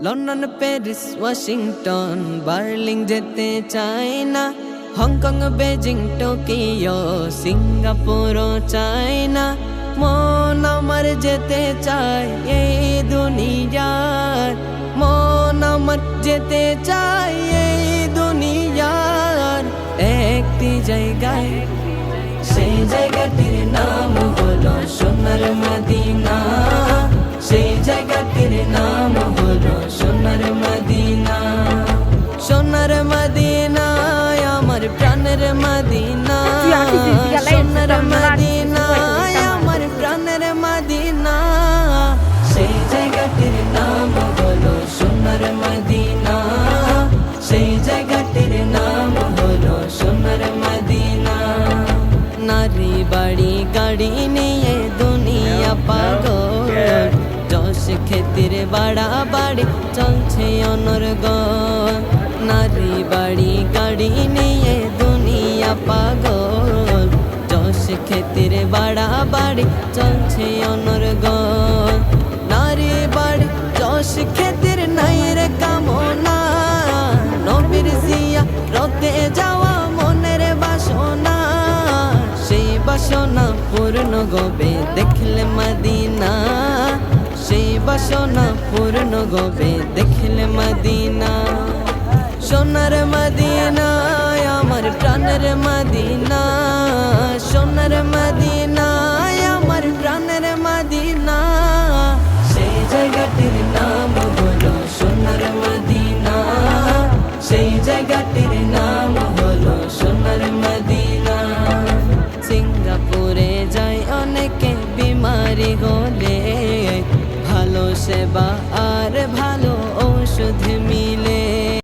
London Paris Washington বার্লিং যেতে চাই না হংকং বেজিং টোকিও সিঙ্গাপুরও চাই না মন আমার যেতে চায় এই দুনিয়ার মন আমার যেতে চায় এই দুনিয়ার একটি জায়গায় সেই জায়গাটির মদিনা। সোনার মদিনা আমার প্রাণের মদিনা। সেই জায়গাটির নাম হলো সোনার মদিনা। সেই জায়গাটির নাম হলো সোনার মদিনা। নারী বাড়ি গাড়ি নিয়ে দুনিয়া পাগল। যশ ক্ষেত্রে বাড়া বাড়ি চলছে অনর্গল। নারী বাড়ি গাড়ি নিয়ে ক্ষেত্রে বাড়া বাড়ি চলছে অনর্গল নারী বাড়ি যশ ক্ষেত্রে নাই রে কামনা। নবীর জিয়া রতে যাওয়া মনের বাসনা। সেই বাসনা পূর্ণ গবে, দেখলে মদিনা। সেই বাসনা পূর্ণ গবে, দেখলে মদিনা। সোনার মদিনা আমার প্রাণের মদিনা। সেবা আর ভালো ওষুধ মিলে।